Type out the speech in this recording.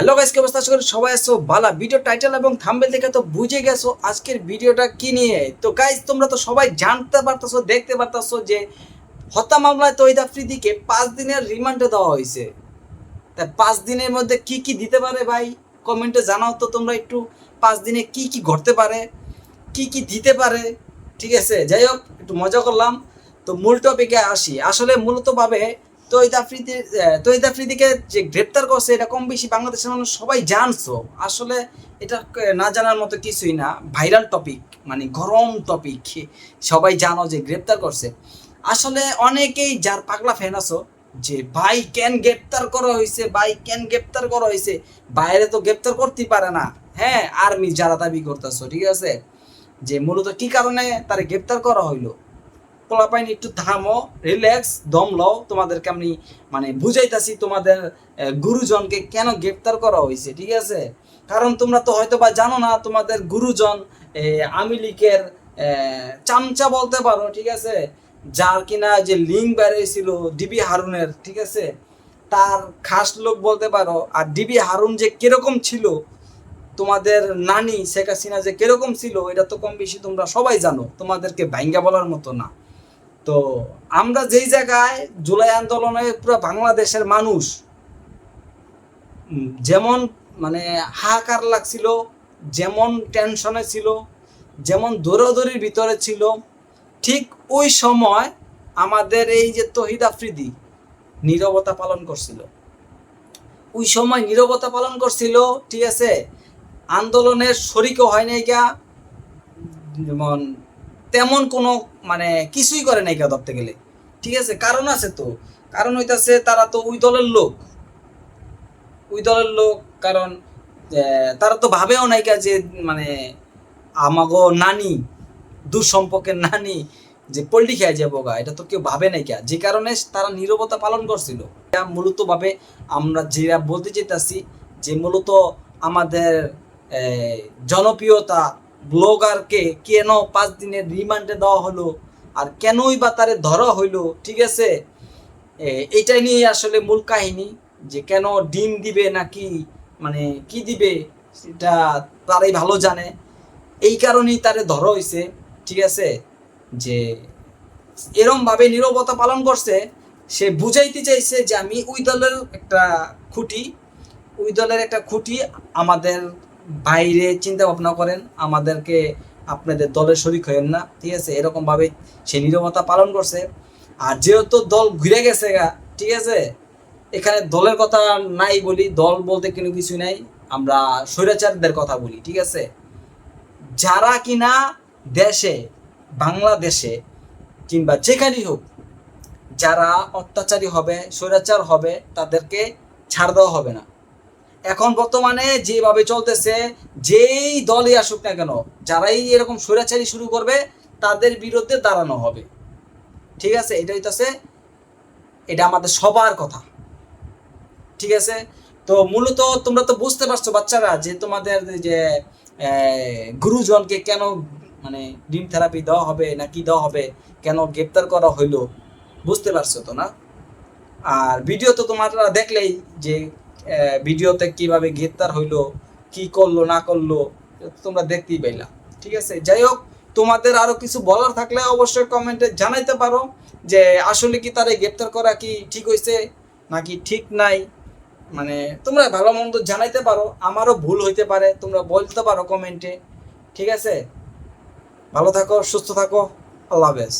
Hello guys, কি আশা করি সবাই আছো বালা ভিডিও টাইটেল এবং থাম্বেল দেখে তো বুঝে গেছো আজকের ভিডিওটা কি নিয়ে। তো গাইস তোমরা তো সবাই জানতে পারতেছো, দেখতে পারতেছো যে হত্যা মামলায় তহিদ আফ্রিদিকে পাঁচ দিনের রিমান্ডে দেওয়া হয়েছে। তা পাঁচ দিনের মধ্যে কি কি দিতে পারে ভাই? কমেন্টে জানাও তো তোমরা একটু। পাঁচ দিনে কি কি ঘটতে পারে? কি কি দিতে পারে? ঠিক আছে? যাই হোক, একটু মজা করলাম। তো মূল টপিকে আসি। আসলে মূলতভাবে তহিদ আফ্রিদি তহিদ আফ্রিদিকে যে গ্রেপ্তার করছে, এটা কম বেশি বাংলাদেশের মানুষ সবাই জানছো। আসলে এটা না জানার মতো কিছুই না। ভাইরাল টপিক মানে গরম টপিক। সবাই জানো যে গ্রেপ্তার করছে। আসলে অনেকেই যার পাগলা ফ্যান আছো, যে ভাই কেন গ্রেপ্তার করা হয়েছে, ভাই কেন গ্রেপ্তার করা হয়েছে, বাইরে তো গ্রেপ্তার করতেই পারে না। হ্যাঁ আর্মি যারা দাবি করতেছো, ঠিক আছে? যে মূলত কি কারণে তারে গ্রেপ্তার করা হইল? পোলাপাইন একটু থামো রিল্যাক্স দম লও। তোমাদেরকে আমি মানে বুঝাইতাছি তোমাদের গুরুজনকে কেন গ্রেপ্তার করা হয়েছে ঠিক আছে? কারণ তোমরা তো হয়তো বা জানো না, তোমাদের গুরুজন আওয়ামী লীগের চামচা বলতে পারো, ঠিক আছে? যার কিনা যে লিঙ্ক বেরিয়েছিল ডিবি হারুনের, ঠিক আছে? তার খাস লোক বলতে পারো, আর ডিবি হারুন যে কীরকম ছিল, তোমাদের নানি শেখ হাসিনা যে কীরকম ছিল, এটা তো কম বেশি তোমরা সবাই জানো, তোমাদেরকে ভাঙ্গা বলার মতো না। তো আমরা যেই জায়গায় জুলাই আন্দোলনে পুরো বাংলাদেশের মানুষ যেমন মানে হাহাকার লাগছিল, যেমন টেনশনে ছিল, যেমন দৌড়াদৌড়ির ভিতরে ছিল, ঠিক ওই সময় আমাদের এই যে তহিদ আফ্রিদি নীরবতা পালন করছিল। ওই সময় নীরবতা পালন করছিল, ঠিক আছে, আন্দোলনের শরিকও হয় নাই গা, যেমন তেমন কোনো মানে কিছুই করে নাই গা ধরতে গেলে। ঠিক আছে? কারণ আছে তো। কারণ হইতাছে তারা তো ওই দলের লোক। ওই দলের লোক, কারণ তারা তো ভাবেও নাই যে মানে আমাগো নানি, দুঃসম্পর্কের নানি, যে পল্টি খেয়ে যাব গা। এটা তো কেউ ভাবে নাই যে কারণে তারা নীরবতা পালন করছিল। মূলত ভাবে আমরা যেটা বলতে চাইতাছি যে মূলত আমাদের জনপ্রিয়তা ব্লগারকে কেন পাঁচ দিনের রিমান্ডে দেওয়া হলো? আর কেনই বা তারে ধরা হইল? ঠিক আছে? এইটাই নিয়ে আসলে মূল কাহিনী, যে কেন ডিম দিবে নাকি মানে কি দিবে, সেটা তারাই ভালো জানে। এই কারণেই তারে ধরা হয়েছে ঠিক আছে? যে এরম ভাবে নীরবতা পালন করছে, সে বুঝাইতে চাইছে যে আমি ওই দলের একটা খুঁটি, ওই দলের একটা খুঁটি আমাদের বাইরে চিন্তা ভাবনা করেন, আমাদেরকে আপনাদের দলের শরিক হয়েন না, ঠিক আছে? এরকম ভাবে সে নীরবতা পালন করছে। আর যেহেতু দল ঘুরে গেছে গা, ঠিক আছে? এখানে দলের কথা নাই বলি, দল বলতে কোনো কিছু নাই। আমরা স্বৈরাচারদের কথা বলি, ঠিক আছে? যারা কিনা দেশে, বাংলাদেশে কিংবা যেখানেই হোক, যারা অত্যাচারী হবে, স্বৈরাচার হবে, তাদেরকে ছাড় দেওয়া হবে না। এখন বর্তমানে যেভাবে চলতেছে, যেই দলই আসুক না কেন, যারাই এরকম স্বৈরাচারী শুরু করবে, তাদের বিরুদ্ধে দাঁড়ানো হবে। ঠিক আছে? এটা হইতাছে, এটা আমাদের সবার কথা। ঠিক আছে? তো মূলত তোমরা তো বুঝতে পারছ বাচ্চারা যে তোমাদের যে গুরুজনকে কেন মানে ডিম থেরাপি দেওয়া হবে, না কি দেওয়া হবে, কেন গ্রেপ্তার করা হইল, বুঝতে পারছ তো না? আর ভিডিও তো তোমরা দেখলেই যে ভিডিওতে কীভাবে গ্রেপ্তার হইল, কি করল, না করল তোমরা দেখতেই পাইলা। ঠিক আছে? যাই হোক, তোমাদের আরও কিছু বলার থাকলে অবশ্যই কমেন্টে জানাইতে পারো যে আসলে কি তারে গ্রেপ্তার করা কি ঠিক হয়েছে নাকি ঠিক নাই। মানে তোমরা ভালো মন্দ জানাইতে পারো, আমারও ভুল হইতে পারে, তোমরা বলতে পারো কমেন্টে। ঠিক আছে? ভালো থাকো, সুস্থ থাকো, আল্লাহ হাফেজ।